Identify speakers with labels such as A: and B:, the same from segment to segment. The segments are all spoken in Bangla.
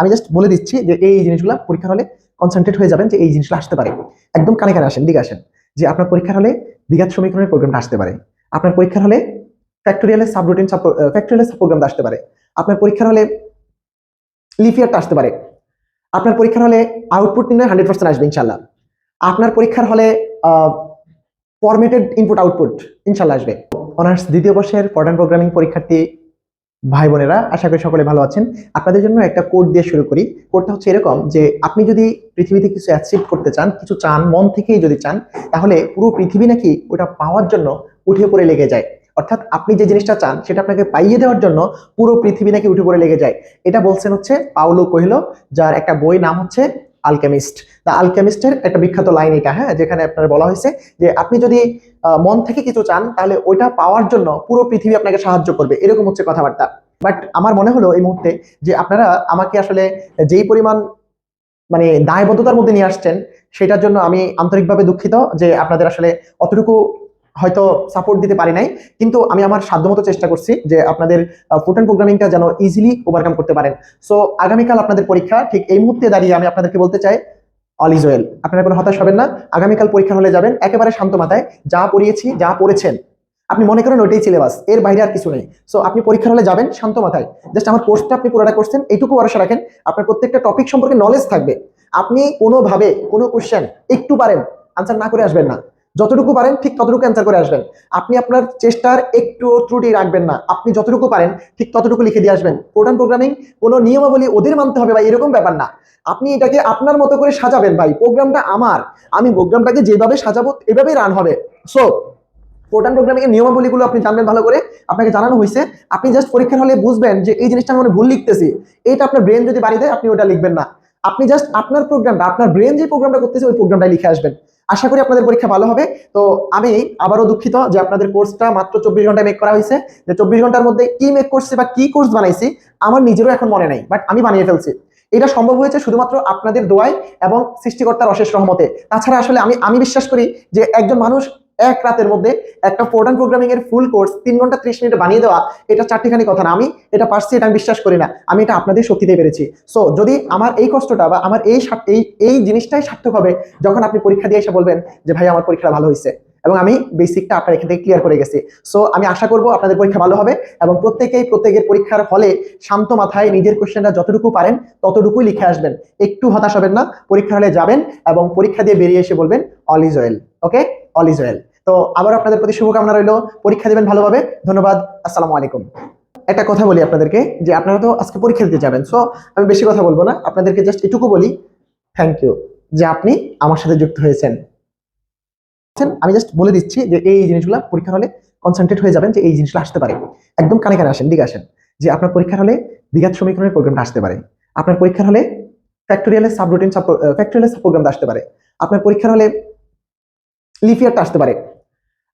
A: আমি জাস্ট বলে দিচ্ছি যে এই জিনিসগুলো পরীক্ষার হলে কনসেন্ট্রেট হয়ে যাবেন যে এই জিনিসগুলো আসতে পারে। একদম কানে কানে আসেন, দিকে আসেন। যে আপনার পরীক্ষার হলে দ্বিঘাত সমীকরণের প্রোগ্রামটা আসতে পারে। আপনার পরীক্ষার হলে ফ্যাক্টোরিয়ালের সাবরুটিন ফ্যাক্টোরিয়ালের প্রোগ্রামটা আসতে পারে। আপনার পরীক্ষার হলে লিফিয়ারটা আসতে পারে। আপনার পরীক্ষার হলে আউটপুট নির্ণয় হান্ড্রেড পার্সেন্ট আসবে ইনশাল্লাহ আপনার পরীক্ষার হলে ফরমেটেড ইনপুট আউটপুট ইনশাল্লাহ আসবে। অনার্স দ্বিতীয় বর্ষের মডার্ন প্রোগ্রামিং পরীক্ষার্থী ভাই বোনেরা, আশা করি সকলে ভালো আছেন। আপনাদের জন্য একটা কোড দিয়ে শুরু করি। কোডটা হচ্ছে এরকম যে, আপনি যদি পৃথিবীতে কিছু অ্যাচিভ করতে চান, কিছু চান, মন থেকেই যদি চান, তাহলে পুরো পৃথিবী নাকি ওটা পাওয়ার জন্য উঠে পড়ে লেগে যায়। অর্থাৎ আপনি যে জিনিসটা চান, সেটা আপনাকে পাইয়ে দেওয়ার জন্য পুরো পৃথিবী নাকি উঠে পড়ে লেগে যায়। এটা বলছেন হচ্ছে পাওলো কোহেলো, যার একটা বই নাম হচ্ছে আলকেমিস্ট দ্য আলকেমিস্টের একটা বিখ্যাত লাইন এটা হ্যাঁ যেখানে আপনার বলা হয়েছে যে আপনি যদি মন থেকে কিছু চান, তাহলে ওইটা পাওয়ার জন্য পুরো পৃথিবী আপনাকে সাহায্য করবে। এরকম হচ্ছে কথাবার্তা। বাট আমার মনে হলো এই মুহূর্তে যে আপনারা আমাকে আসলে যেই পরিমাণ মানে দায়বদ্ধতার মধ্যে নিয়ে আসছেন, সেটার জন্য আমি আন্তরিকভাবে দুঃখিত যে আপনাদের আসলে অতটুকু হয়তো সাপোর্ট দিতে পারি নাই, কিন্তু আমি আমার সাধ্যমতো চেষ্টা করছি যে আপনাদের ফুটন প্রোগ্রামিংটা যেন ইজিলি ওভারকাম করতে পারেন। সো আগামীকাল আপনাদের পরীক্ষা, ঠিক এই মুহূর্তে দাঁড়িয়ে আমি আপনাদেরকে বলতে চাই, অল ইজ ওয়েল। আপনারা কোনো হতাশ হবেন না, আগামীকাল পরীক্ষা হলে যাবেন একেবারে শান্ত মাথায়, যা পড়িয়েছি, যা পড়েছেন। আপনি মনে করেন ওইটাই সিলেবাস এর বাইরে আর কিছু নেই। সো আপনি পরীক্ষার হলে যাবেন শান্ত মাথায়। জাস্ট আমার কোর্সটা আপনি পুরোটা করছেন, এইটুকু ভরসা রাখেন, আপনার প্রত্যেকটা টপিক সম্পর্কে নলেজ থাকবে। আপনি কোনোভাবে কোনো কোশ্চেন একটু পারেন আনসার না করে আসবেন না। যতটুকু পারেন ঠিক ততটুকু অ্যান্সার করে আসবেন। আপনি আপনার চেষ্টার একটু ত্রুটি রাখবেন না। আপনি যতটুকু পারেন ঠিক ততটুকু লিখে দিয়ে আসবেন। প্রোগ্রাম প্রোগ্রামিং কোনো নিয়মাবলী ওদের মানতে হবে বা এরকম ব্যাপার না। আপনি এটাকে আপনার মতো করে সাজাবেন ভাই। প্রোগ্রামটা আমার। আমি প্রোগ্রামটাকে যেভাবে সাজাবো, এভাবেই রান হবে। সো প্রোগ্রাম প্রোগ্রামিং এর নিয়মাবলীগুলো আপনি জানবেন ভালো করে। আপনাকে জানানো হয়েছে। আপনি জাস্ট পরীক্ষার হলে বুঝবেন যে এই জিনিসটা আমি ভুল লিখতেছি। এটা আপনার ব্রেন যদি বাড়ি দেয়, আপনি ওটা লিখবেন না। আপনি জাস্ট আপনার প্রোগ্রামটা আপনার ব্রেন যে প্রোগ্রামটা করতেছে, ওই প্রোগ্রামটা লিখে আসবেন। আশা করি আপনাদের পরীক্ষা ভালো হবে। তো আমি আবারও দুঃখিত যে আপনাদের কোর্সটা মাত্র চব্বিশ ঘন্টায় মেক করা হয়েছে। যে চব্বিশ ঘণ্টার মধ্যে কি মেক করছে বা কি কোর্স বানাইছি, আমার নিজেরও এখন মনে নাই বাট আমি বানিয়ে ফেলছি। এটা সম্ভব হয়েছে শুধুমাত্র আপনাদের দোয়ায় এবং সৃষ্টিকর্তার অশেষ রহমতে। তাছাড়া আসলে আমি আমি বিশ্বাস করি যে একজন মানুষ এক রাতের মধ্যে একটা প্রোগ্রাম প্রোগ্রামিং এর ফুল কোর্স তিন ঘণ্টা ত্রিশ মিনিটে বানিয়ে দেওয়া, এটা চারটিখানি কথা না। আমি এটা পারছি, এটা আমি বিশ্বাস করি না। আমি এটা আপনাদের শক্তিতে পেরেছি। সো যদি আমার এই কষ্টটা বা আমার এই এই এই জিনিসটাই সার্থক হবে, যখন আপনি পরীক্ষা দিয়ে এসে বলবেন যে, ভাই, আমার পরীক্ষা ভালো হয়েছে। এবং আমি বেসিকটা আপনার এখান থেকে ক্লিয়ার করে গেছি। সো আমি আশা করব আপনাদের পরীক্ষা ভালো হবে এবং প্রত্যেকেই প্রত্যেকের পরীক্ষার হলে শান্ত মাথায় নিজের কোশ্চেনটা যতটুকু পারেন, ততটুকুই লিখে আসবেন। একটু হতাশ হবেন না পরীক্ষা হলে যাবেন এবং পরীক্ষা দিয়ে বেরিয়ে এসে বলবেন all is well okay all is well তো আবার আপনাদের প্রতি শুভকামনা রইল। পরীক্ষা দেবেন ভালোভাবে। ধন্যবাদ। আসসালামু আলাইকুম। একটা কথা বলি আপনাদেরকে, যে আপনারা তো আজকে পরীক্ষা দিতে যাবেন সো আমি বেশি কথা বলব না। আপনাদেরকে জাস্ট এটুকু বলি থ্যাংক ইউ যে আপনি আমার সাথে যুক্ত হয়েছেন। আমি জাস্ট বলে দিচ্ছি যে এই জিনিসগুলো পরীক্ষার হলে কনসেন্ট্রেট হয়ে যাবেন, যে এই জিনিসগুলো আসতে পারে। একদম কানে কানে আসেন, দিকে আসেন। যে আপনার পরীক্ষার হলে দ্বিঘাত সমীকরণের প্রোগ্রামটা আসতে পারে। আপনার পরীক্ষার হলে ফ্যাক্টোরিয়ালের সাবরুটিন ফ্যাক্টোরিয়ালের প্রোগ্রামটা আসতে পারে। আপনার পরীক্ষার হলে লিফিয়ারটা আসতে পারে।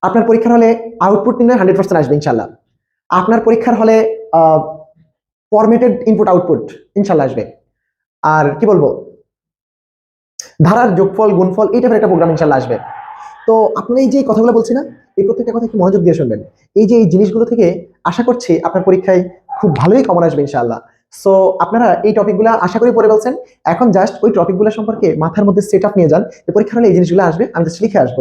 A: আপনার পরীক্ষার হলে আউটপুট নির্ণয় হান্ড্রেড পার্সেন্ট আসবে ইনশাল্লাহ। আপনার পরীক্ষার হলে ফরমেটেড ইনপুট আউটপুট ইনশাল্লাহ আসবে। আর কি বলব? ধারার যোগফল, গুণফল, এই টাইপের একটা প্রোগ্রাম ইনশাল্লাহ আসবে। তো আপনি এই যে কথাগুলো বলছি না, এই প্রত্যেকটা কথা একটু মনোযোগ দিয়ে শুনবেন। এই যে এই জিনিসগুলো থেকে আশা করছি আপনার পরীক্ষায় খুব ভালোই কমন আসবে ইনশাআল্লাহ সো আপনারা এই টপিকগুলো আশা করি পড়ে বলছেন এখন জাস্ট ওই টপিকগুলো সম্পর্কে মাথার মধ্যে সেট আপ নিয়ে যান। পরীক্ষার হলে এই জিনিসগুলো আসবে। আমি জাস্ট লিখে আসব।